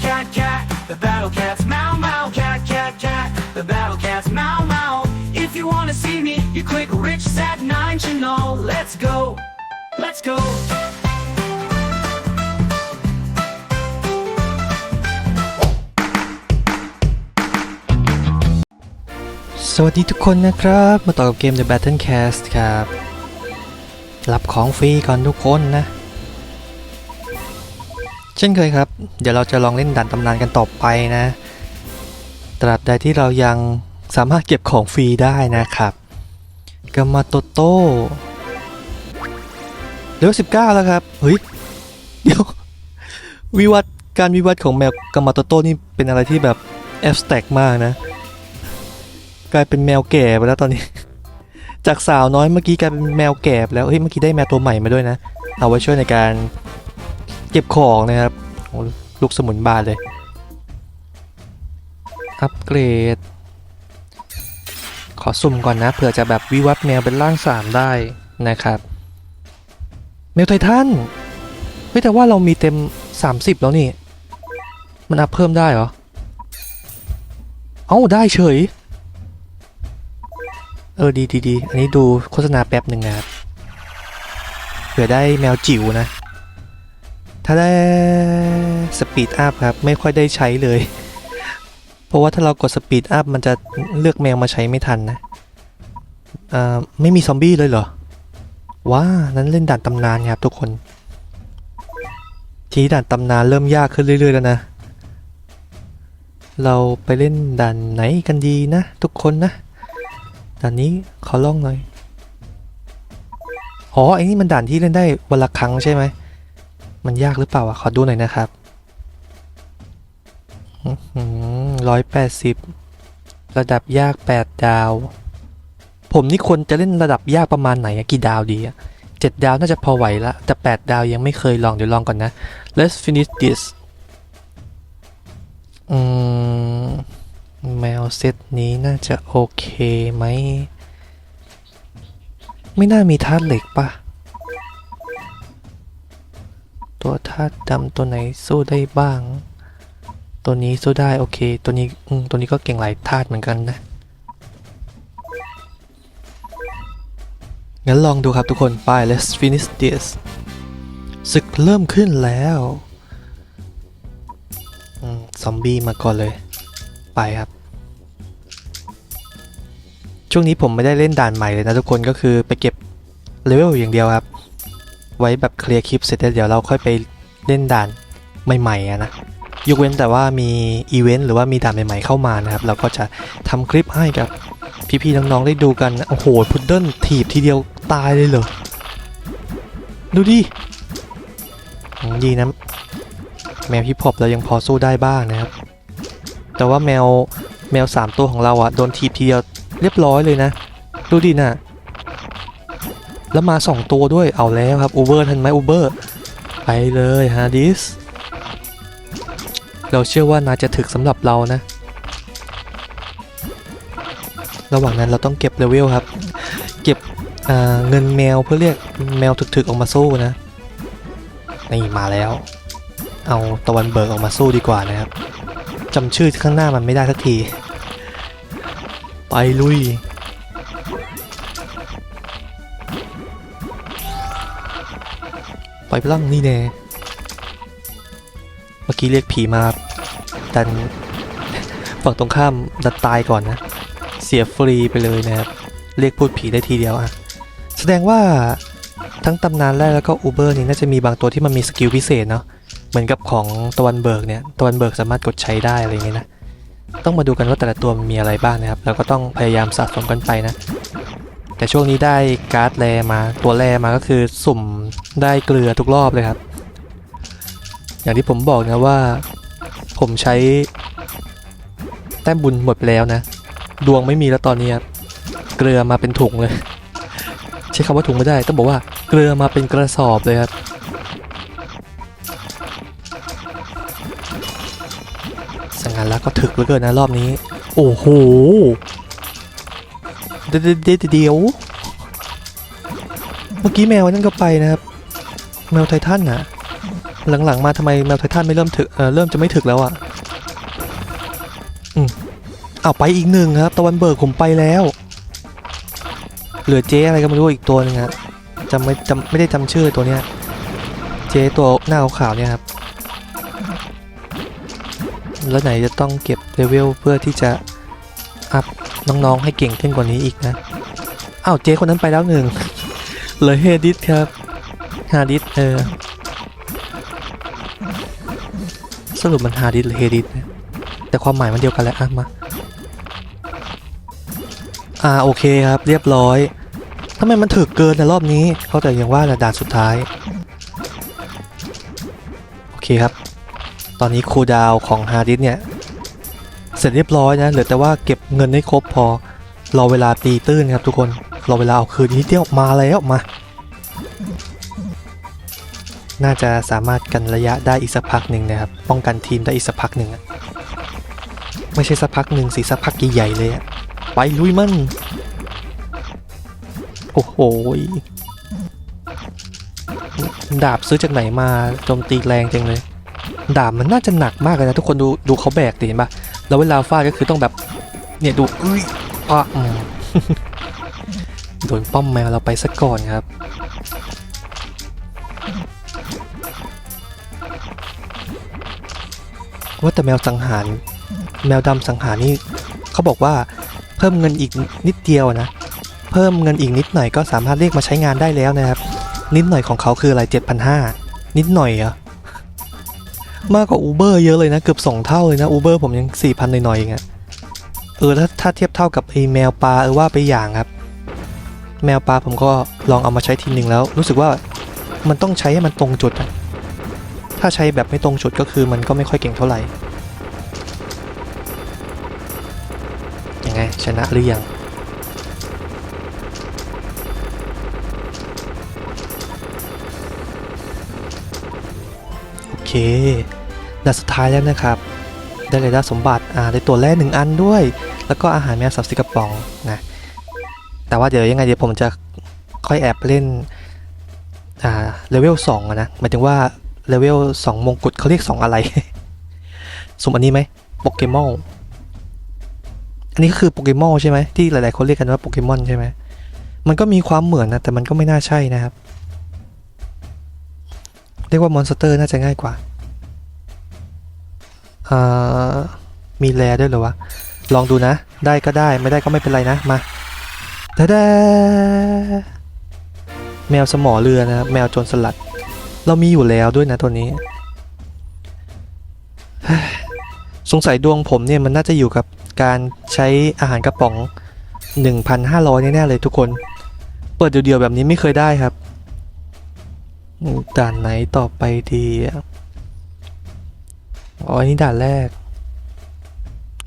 cat, cat, cat. The battle cats meow, meow, cat, cat, cat. The battle cats meow, meow. If you wanna see me, you click Rich Sat 9 channel. Let's go. Let's go. สวัสดีทุกคนนะครับ มาต่อกับเกม The Battle Cast ครับ รับของฟรีก่อนทุกคนนะ ช่นเคยครับ เดี๋ยวเราจะลองเล่นด่านตำนานกันต่อไปนะ ตราบใดที่เรายังสามารถเก็บของฟรีได้นะครับกามาโตโต้เดี๋ยว19แล้วครับ เฮ้ย เดี๋ยว วิวัฒการวิวัฒของแมวกามาโตโต้นี่เป็นอะไรที่แบบแอบสแต็กมากนะ กลายเป็นแมวแก่ไปแล้วตอนนี้ จากสาวน้อยเมื่อกี้กลายเป็นแมวแก่แล้ว เฮ้ย เมื่อกี้ได้แมวตัวใหม่มาด้วยนะ เอาไว้ช่วยในการ เก็บของนะครับลูกสมุนบานเลย อัปเกรด ขอสุ่มก่อนนะเผื่อจะแบบวิวัฒน์แมวเป็นร่างสามได้นะครับ แมวไททันเฮ้ยแต่ว่าเรามีเต็ม 30 แล้วนี่ มันอัพเพิ่มได้เหรอ เอ้า ได้เฉย เออ ดีดีดีอันนี้ดูโฆษณาแป๊บหนึ่งนะครับเผื่อได้แมวจิ๋วนะาได้สปีดอัพครับ ไม่ค่อยได้ใช้เลย เพราะว่าถ้าเรากดสปีดอัพมันจะเลือกแมวมาใช้ไม่ทันนะอ่าไม่มีซอมบี้เลยเหรอ ว้า นั้นเล่นด่านตำนานครับทุกคน ทีด่านตำนานเริ่มยากขึ้นเรื่อยๆแล้วนะ เราไปเล่นด่านไหนกันดีนะ ทุกคนนะ ด่านนี้ขอลองหน่อยอ๋อไอ้นี่มันด่านที่เล่นได้วันละครั้งใช่ไหม มันยากหรือเปล่าอะ ขอดูหน่อยนะครับร้อยแปดสิบระดับยากแปดดาว ผมนี่ควรจะเล่นระดับยากประมาณไหนอะกี่ดาวดีอะเจ็ดดาวน่าจะพอไหวละแต่แปดดาวยังไม่เคยลองเดี๋ยวลองก่อนนะ let's finish this อืมแมวเซตนี้น่าจะโอเคไหม ไม่น่ามีธาตุเหล็กปะ ตัวธาตุดำตัวไหนสู้ได้บ้าง ตัวนี้สู้ได้โอเค ตัวนี้อืมตัวนี้ก็เก่งหลายธาตุเหมือนกันนะ งั้นลองดูครับทุกคน ไป let's finish this ศึกเริ่มขึ้นแล้วอซอมบี้มาก่อนเลย ไปครับ ช่วงนี้ผมไม่ได้เล่นด่านใหม่เลยนะทุกคนก็คือไปเก็บเลเวลอย่างเดียวครับ ไว้แบบเคลียร์คลิปเสร็จแล้วเดี๋ยวเราค่อยไปเล่นด่านใหม่ๆนะยกเว้นแต่ว่ามีอีเวนต์หรือว่ามีด่านใหม่ๆเข้ามานะครับเราก็จะทำคลิปให้กับพี่ๆน้องๆได้ดูกันโอ้โหพุดเดิ้ลถีบทีเดียวตายเลยเหรอดูดิดีนะแมวฮิปฮอปเรายังพอสู้ได้บ้างนะครับ แต่ว่าแมวแมวสามตัวของเราอะโดนทีบทีเดียวเรียบร้อยเลยนะ ดูดิน่ะ แล้วมาสองตัวด้วยเอาแล้วครับอูเบอร์ทันไหมอูเบอร์ไปเลยฮาดิสเราเชื่อว่านาจะถึกสำหรับเรานะ ระหว่างนั้นเราต้องเก็บเลเวลครับ เก็บเงินแมวเพื่อเรียกแมวถึกๆออกมาสู้นะนี่มาแล้ว เอาตะวันเบิกออกมาสู้ดีกว่านะครับจำชื่อข้างหน้ามันไม่ได้สักที ไปลุย ไปพลังนี่แน่ เมื่อกี้เรียกผีมา ดันฝั่งตรงข้ามดันตายก่อนนะ เสียฟรีไปเลยนะครับ เรียกพูดผีได้ทีเดียวอะแสดงว่าทั้งตำนานแรกแล้วก็อูเบอร์นี่น่าจะมีบางตัวที่มันมีสกิลพิเศษเนาะ เหมือนกับของตะวันเบิกเนี่ย ตะวันเบิกสามารถกดใช้ได้อะไรเงี้ยนะ ต้องมาดูกันว่าแต่ละตัวมันมีอะไรบ้างนะครับ แล้วก็ต้องพยายามสะสมกันไปนะ แต่ช่วงนี้ได้การ์ดแรมาตัวแรมาก็คือสุ่มได้เกลือทุกรอบเลยครับ อย่างที่ผมบอกนะว่า ผมใช้แต้มบุญหมดไปแล้วนะ ดวงไม่มีแล้วตอนนี้ครับเกลือมาเป็นถุงเลย ใช้คำว่าถุงไม่ได้ต้องบอกว่าเกลือมาเป็นกระสอบเลยครับสังงานแล้วก็ถึกเหลือเกินนะรอบนี้ โอ้โห เดี๋ยวเดี๋ยวเมื่อกี้แมวนั่นก็ไปนะครับ แมวไททันน่ะหลังๆมาทำไมแมวไททันไม่เริ่มถึกเออเริ่มจะไม่ถึกแล้วอะ่ะอืมเอาไปอีกหนึ่งครับ ตะวันเบิกผมไปแล้ว เหลือเจ๊อะไรก็ไม่รู้อีกตัวหนึงอะจำไม่จำไม่ได้จำชื่อตัวเนี้ย เจ๊ตัวหน้าขาวๆเนี่ยครับแล้วไหนจะต้องเก็บเลเวลเพื่อที่จะอัพ น้องๆให้เก่งขึ้นกว่านี้อีกนะอ้าวเจ๊คนนั้นไปแล้วหนึ่งเหลยเฮดิสครับฮาดิสเออสรุปมันฮาดิสหรือเฮดิสแต่ความหมายมันเดียวกันแหละอะมาอ่าโอเคครับเรียบร้อยทำไมมันถึกเกินในรอบนี้เขาแต่ยังว่าแหละด่านสุดท้ายโอเคครับ ตอนนี้คูดาวของฮาดิสเนี่ย เสร็จเรียบร้อยนะเหลือแต่ว่าเก็บเงินให้ครบพอรอเวลาตีตื้นครับทุกคนรอเวลาเอาคืนนี้เดียวมาแล้วมา น่าจะสามารถกันระยะได้อีกสักพักหนึ่งนะครับ ป้องกันทีมได้อีกสักพักหนึ่งไม่ใช่สักพักหนึ่งสิสักพักใหญ่ๆเลยไปลุยมัน โอ้โหยดาบซื้อจากไหนมาโจมตีแรงจังเลย ดาบมันน่าจะหนักมากเลยนะทุกคนดูดูเขาแบกดิเห็นปะ แล้วเวลาฟาดก็คือต้องแบบ เนี่ยดูอุ้ยอะอืมโดนป้อมแมวเราไปซะก่อนครับ ว่าแต่แมวสังหาร แมวดำสังหารนี่เขาบอกว่าเพิ่มเงินอีกนิดเดียวนะ เพิ่มเงินอีกนิดหน่อยก็สามารถเรียกมาใช้งานได้แล้วนะครับ นิดหน่อยของเขาคืออะไร7,500นิดหน่อยเหรอ มากกว่า Uber เยอะเลยนะ เกือบ 2 เท่าเลยนะ Uber ผมยัง 4,000หน่อยๆเองอะเออถ้าถ้าเทียบเท่ากับไอแมวปลาเออว่าไปอย่างครับ แมวปลาผมก็ลองเอามาใช้ทีหนึ่งแล้ว รู้สึกว่ามันต้องใช้ให้มันตรงจุดอะถ้าใช้แบบไม่ตรงจุดก็คือมันก็ไม่ค่อยเก่งเท่าไหร่ยังไงชนะหรือยัง เคด่านสุดท้ายแล้วนะครับ ได้เลยได้สมบัติอ่าได้ตัวแรกหนึ่งอันด้วย แล้วก็อาหารแมวสับสิกระป๋องนะแต่ว่าเดี๋ยวยังไงเดี๋ยวผมจะค่อยแอบเล่นอ่าเลเวลสองนะหมายถึงว่าเลเวลสองมงกุฎเขาเรียกสองอะไรสมอันนี้ไหมโปเกมอนอันนี้ก็คือโปเกมอนใช่ไหมที่หลายๆคนเรียกกันว่าโปเกมอนใช่ไหมมันก็มีความเหมือนนะแต่มันก็ไม่น่าใช่นะครับ เรียกว่ามอนสเตอร์น่าจะง่ายกว่าอ่ามีแรด้วยเหรอวะ ลองดูนะ ได้ก็ได้ไม่ได้ก็ไม่เป็นไรนะ มาดาดาแมวสมอเรือนะครับแมวจรสลัด เรามีอยู่แล้วด้วยนะตัวนี้ สงสัยดวงผมเนี่ยมันน่าจะอยู่กับการใช้อาหารกระป๋อง 1,500 แน่ๆเลยทุกคน เปิดเดียวๆแบบนี้ไม่เคยได้ครับ ด่านไหนต่อไปดีอ๋ออันนี้ด่านแรก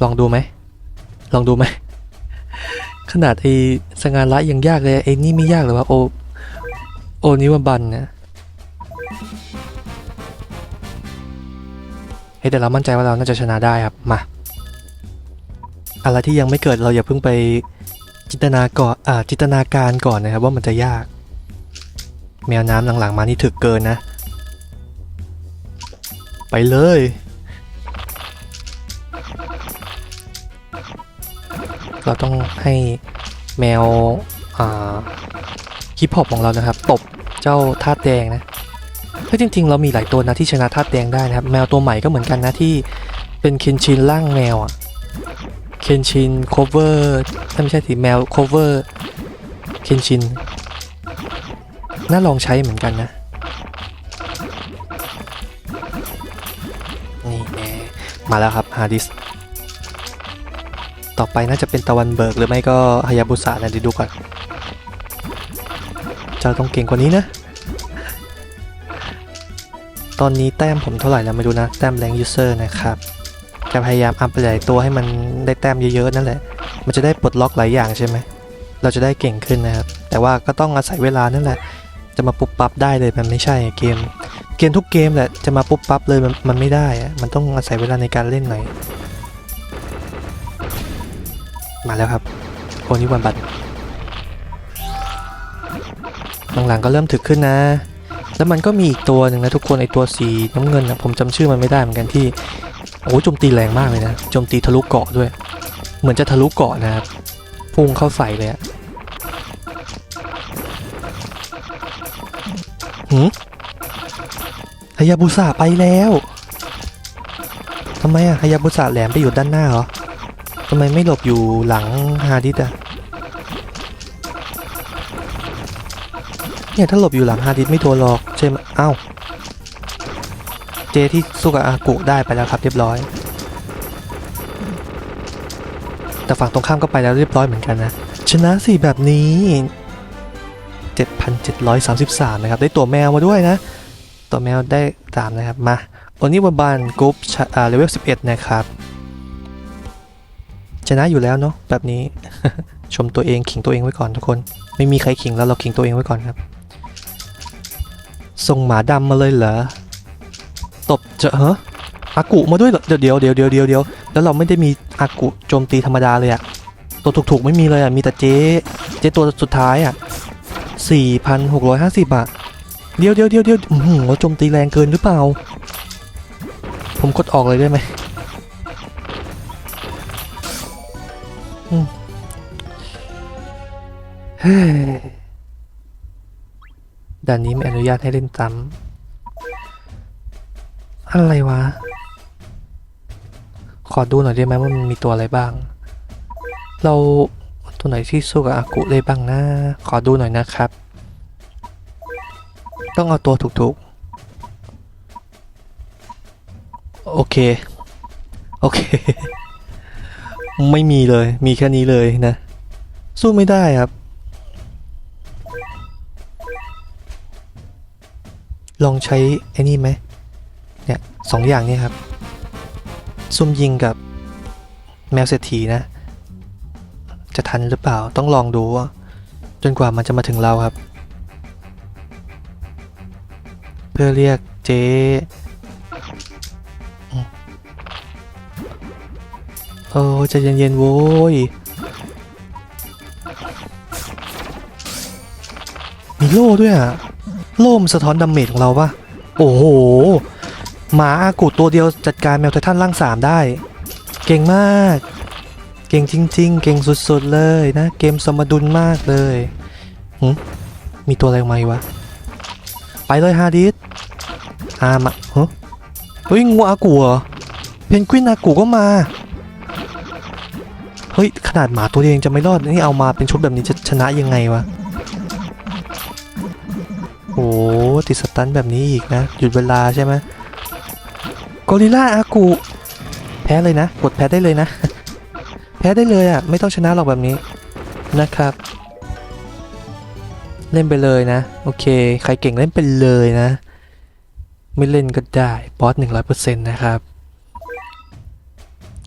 ลองดูไหม ลองดูไหม ขนาดไอ้สงานละยังยากเลยไอ้นี่ไม่ยากเลยวะโอ โอนิวบันเนี่ยเฮ้แต่เรามั่นใจว่าเราน่าจะชนะได้ครับ มา อะไรที่ยังไม่เกิดเราอย่าเพิ่งไปจินตนาก่อนอ่าจินตนาการก่อนนะครับว่ามันจะยาก แมวน้ำหลังๆมานี่ถึกเกินนะ ไปเลย เราต้องให้แมวอ่าฮิปฮอปของเรานะครับ ตบเจ้าธาตุแดงนะเฮ้ยจริง ๆ เรามีหลายตัวนะที่ชนะธาตุแดงได้นะครับ แมวตัวใหม่ก็เหมือนกันนะที่เป็นเคนชินร่างแมวอะเคนชินโคเวอร์ไม่ใช่สิแมวโคเวอร์เคนชิน น่าลองใช้เหมือนกันนะนี่แมาแล้วครับฮาร์ดิสต่อไปน่าจะเป็นตะวันเบิกหรือไม่ก็ฮายาบุสะนะเดี๋ยวดูก่อน เจ้าต้องเก่งกว่านี้นะ ตอนนี้แต้มผมเท่าไหร่แล้วไม่รู้นะ แต้มแรงยูเซอร์นะครับ จะพยายามอัพหลายตัวให้มันได้แต้มเยอะๆนั่นแหละ มันจะได้ปลดล็อกหลายอย่างใช่ไหม เราจะได้เก่งขึ้นนะครับ แต่ว่าก็ต้องอาศัยเวลานั่นแหละ จะมาปุ๊บปั๊บได้เลยมันไม่ใช่เกม เกมทุกเกมแหละจะมาปุ๊บปั๊บเลยมันมันไม่ได้อะมันต้องอาศัยเวลาในการเล่นหน่อย มาแล้วครับโอนิวันบัตหลังๆก็เริ่มถึกขึ้นนะ แล้วมันก็มีอีกตัวหนึ่งนะทุกคนไอตัวสีน้ำเงินนะผมจำชื่อมันไม่ได้เหมือนกันที่โอ้โจมตีแรงมากเลยนะโจมตีทะลุเกาะด้วย เหมือนจะทะลุเกาะนะครับพุ่งเข้าใส่เลยอะ หืมฮายาบุสะไปแล้วทำไมอะฮายาบุสะแหลมไปอยู่ด้านหน้าเหรอทำไมไม่หลบอยู่หลังฮาดิสอะเนี่ยถ้าหลบอยู่หลังฮาดิสไม่โดนหรอกใช่ไหมเอ้าเจที่สู้กับอากุได้ไปแล้วครับเรียบร้อย แต่ฝั่งตรงข้ามก็ไปแล้วเรียบร้อยเหมือนกันนะ ชนะสิแบบนี้ 7,733 นะครับ ได้ตัวแมวมาด้วยนะ ตัวแมวได้ตามนะครับ มาวันนี้วันบานกรุ๊ปอ่าเลเวล 11 นะครับ ชนะอยู่แล้วเนาะแบบนี้ ชมตัวเองขิงตัวเองไว้ก่อนทุกคน ไม่มีใครขิงแล้วเราขิงตัวเองไว้ก่อนครับ ส่งหมาดำมาเลยเหรอ ตบเจอฮะอากุมาด้วยเหรอเดี๋ยวเดี๋ยวเดี๋ยวเดี๋ยวเดี๋ยวเดี๋ยวแล้วเราไม่ได้มีอากุโจมตีธรรมดาเลยอะตัวถูกๆไม่มีเลยอะมีแต่เจ๊เจ๊ตัวสุดท้ายอะ สี่พันหกร้อยห้าสิบอะเดี๋ยวเดี๋ยวเดี๋ยวเดี๋ยวอือหือเราโจมตีแรงเกินหรือเปล่า ผมกดออกเลยได้ไหมเฮ้ด่านนี้ไม่อนุญาตให้เล่นตามอะไรวะ ขอดูหน่อยได้ไหมว่ามันมีตัวอะไรบ้าง เรา ตัวไหนที่สู้กับอากุได้บ้างนะ ขอดูหน่อยนะครับ ต้องเอาตัวถูกๆ โอเค โอเค ไม่มีเลย มีแค่นี้เลยนะ สู้ไม่ได้ครับ ลองใช้ไอ้นี่ไหม เนี่ยสองอย่างนี้ครับ ซุ่มยิงกับแมวเศรษฐีนะ จะทันหรือเปล่าต้องลองดูจนกว่ามันจะมาถึงเราครับ เพื่อเรียกเจ๊อืมโอ้ใจะเย็นๆโว้ยมีโล่ด้วยอะโล่มสะท้อนดาเมจของเราปะโอ้โหหมาอากุตัวเดียวจัดการแมวไททันร่างสามได้ เก่งมาก เก่งจริง ๆ เก่งสุดๆเลยนะ เกมสมดุลมากเลยหึมีตัวอะไรมาอีกวะ ไปเลยฮาดิสอามาฮะเฮ้ยงูอากุเหรอ เพนกวินอากุก็มา เฮ้ย ขนาดหมาตัวเดียวยังจะไม่รอด นี่เอามาเป็นชุดแบบนี้จะชนะยังไงวะโอ้ติดสตันแบบนี้อีกนะ หยุดเวลาใช่ไหมกอริลล่าอากู แพ้เลยนะ กดแพ้ได้เลยนะ พ้ได้เลยอะ ไม่ต้องชนะหรอกแบบนี้นะครับ เล่นไปเลยนะ โอเค ใครเก่งเล่นไปเลยนะ ไม่เล่นก็ได้บอสหนึ่งร้อยเปอร์เซ็นต์นะครับ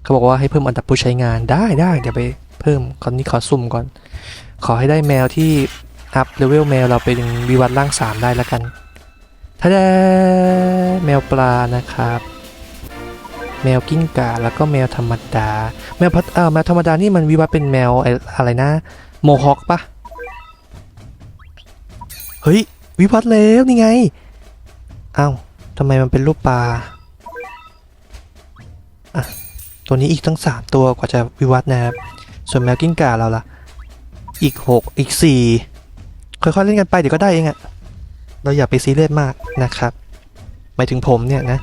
เขาบอกว่าให้เพิ่มอันดับผู้ใช้งานได้ได้เดี๋ยวไปเพิ่มคราวนี้ขอสุ่มก่อน ขอให้ได้แมวที่อัพเลเวลแมวเราเป็นวิวัฒน์ร่างสามได้แล้วกันถ้าได้แมวปลานะครับ แมวกิ้งก่าแล้วก็แมวธรรมดา แมวพัดเอ่อแมวธรรมดานี่มันวิวัฒน์เป็นแมวอะไรนะ โมฮอคปะเฮ้ย วิวัฒน์แล้วนี่ไงอ้าวทำไมมันเป็นรูปปลาอะตัวนี้อีกทั้งสามตัวกว่าจะวิวัฒน์นะครับ ส่วนแมวกิ้งก่าเราล่ะ อีกหกอีกสี่ค่อยๆเล่นกันไปเดี๋ยวก็ได้เองอะเราอย่าไปซีเรียสมากนะครับหมายถึงผมเนี่ยนะ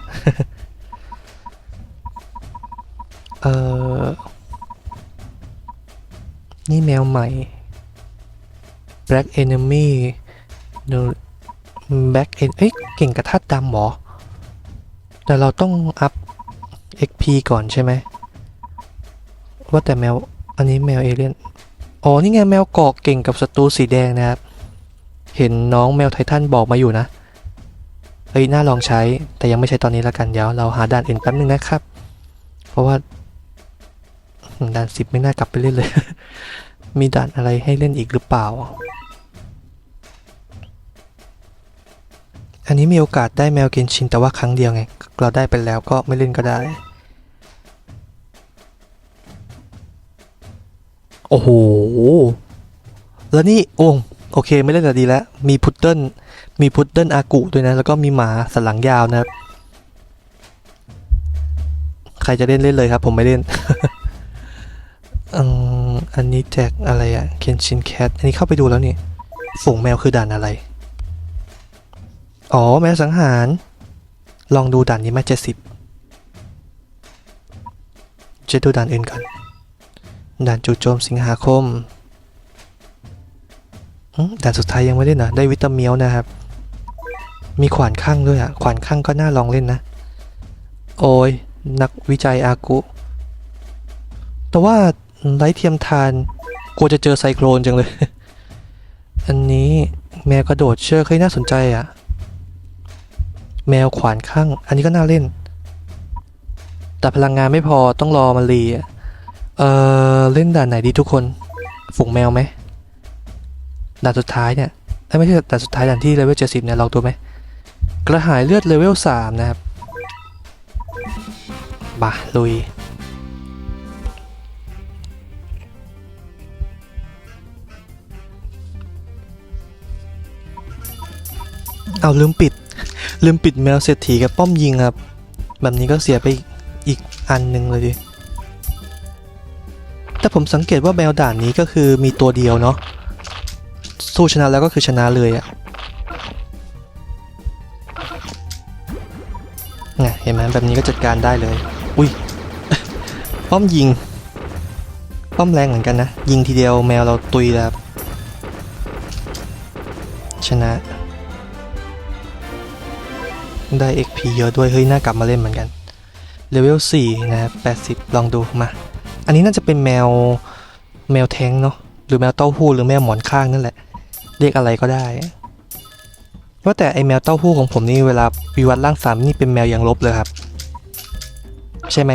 เออนี่แมวใหม่ Black Enemy No Black En เอ้ยเก่งกระทัดดำหรอ แต่เราต้องอัพ XP ก่อนใช่ไหม ว่าแต่แมว อันนี้แมวเอเลี่ยน อ๋อ นี่ไงแมวเกาะเก่งกับศัตรูสีแดงนะครับ เห็นน้องแมวไททันบอกมาอยู่นะเฮ้ย น่าลองใช้ แต่ยังไม่ใช้ตอนนี้ละกัน เดี๋ยวเราหาด่านอื่นแป๊บนึงนะครับ เพราะว่า ด่านสิบไม่น่ากลับไปเล่นเลย มีด่านอะไรให้เล่นอีกหรือเปล่า อันนี้มีโอกาสได้แมวเกนชินแต่ว่าครั้งเดียวไง เราได้ไปแล้วก็ไม่เล่นก็ได้ โอ้โห แล้วนี่โอ้โอเคไม่เล่นแต่ดีแล้ว มีพุดเดิ้ลมีพุดเดิ้ลอากุด้วยนะ แล้วก็มีหมาสันหลังยาวนะครับ ใครจะเล่นเล่นเลยครับ ผมไม่เล่น อืมอันนี้แจกอะไรอะเคนชินแคทอันนี้เข้าไปดูแล้วนี่ ฝูงแมวคือด่านอะไร อ๋อ แมวสังหาร ลองดูด่านนี้มาเจ็ดสิบจะดูด่านอื่นก่อน ด่านจู่โจมสิงหาคมด่านสุดท้ายยังไม่ได้นะ ได้วิตามิลนะครับ มีขวานข้างด้วยอะขวานข้างก็น่าลองเล่นนะ โอ้ยนักวิจัยอากุ แต่ว่า ไร้เทียมทานกลัวจะเจอไซโครนจังเลย อันนี้แมวกระโดดเชือกเคยน่าสนใจอะ แมวขวานข้าง อันนี้ก็น่าเล่น แต่พลังงานไม่พอต้องรอมันรีอะเออเล่นด่านไหนดีทุกคน ฝูงแมวไหมด่านสุดท้ายเนี่ยไม่ใช่ด่านสุดท้ายด่านที่เลเวลเจ็ดสิบเนี่ยลองดูไหมกระหายเลือดเลเวลสามนะครับ บ่าลุย เอาลืมปิด ลืมปิดแมวเศรษฐีกับป้อมยิงครับ แบบนี้ก็เสียไปอีกอันหนึ่งเลยดิ แต่ผมสังเกตว่าแมวด่านนี้ก็คือมีตัวเดียวเนาะ สู้ชนะแล้วก็คือชนะเลยอะไงเห็นไหมแบบนี้ก็จัดการได้เลย อุ้ย ป้อมยิง ป้อมแรงเหมือนกันนะ ยิงทีเดียวแมวเราตุยแล้วชนะ ได้ XP เยอะด้วย เฮ้ย น่ากลับมาเล่นเหมือนกันเลเวล4นะ80 ลองดูมา อันนี้น่าจะเป็นแมวแมวแท้งเนาะหรือแมวเต้าหู้หรือแมวหมอนข้างนั่นแหละ เรียกอะไรก็ได้ว่าแต่ไอแมวเต้าหู้ของผมนี่เวลาวิวัฒน์ร่างสามนี่เป็นแมวยังลบเลยครับ ใช่ไหม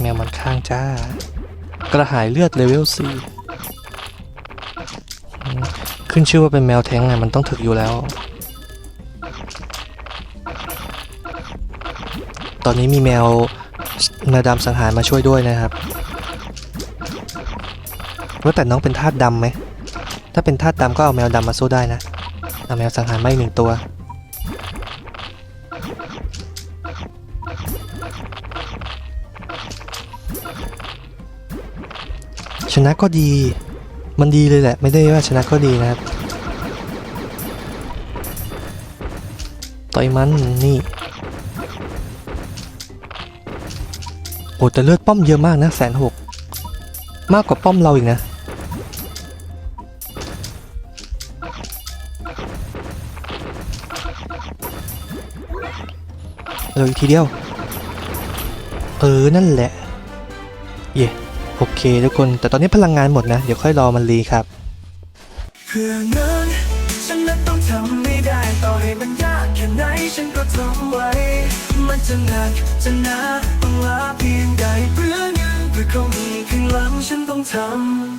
แมวหมอนข้างจ้า กระหายเลือดเลเวล4อืมขึ้นชื่อว่าเป็นแมวแท้งไงมันต้องถึกอยู่แล้ว ตอนนี้มีแมวแมวดำสังหารมาช่วยด้วยนะครับว่าแต่น้องเป็นทาสดำไหม ถ้าเป็นทาสดำก็เอาแมวดำมาสู้ได้นะ เอาแมวสังหารไม่หนึ่งตัว ชนะก็ดี มันดีเลยแหละ ไม่ได้ว่าชนะก็ดีนะครับ ต่อยมันนี่ อ้แต่เลือดป้อมเยอะมากนะแสนหกมากกว่าป้อมเราอีกนะ เอออีกทีเดียว เออ นั่นแหละ เย่โอเคทุกคน แต่ตอนนี้พลังงานหมดนะ เดี๋ยวค่อยรอมันรีครับเพื่อเงินฉันนั้นต้องทำไม่ได้ต่อให้มันยาก ค่ไหนฉันก็ทำไว้ มันจะหนักจะหนาต้องลาเพียงใดเพื่อเงินเพื่อเขามีข้างหลังฉันต้องทำ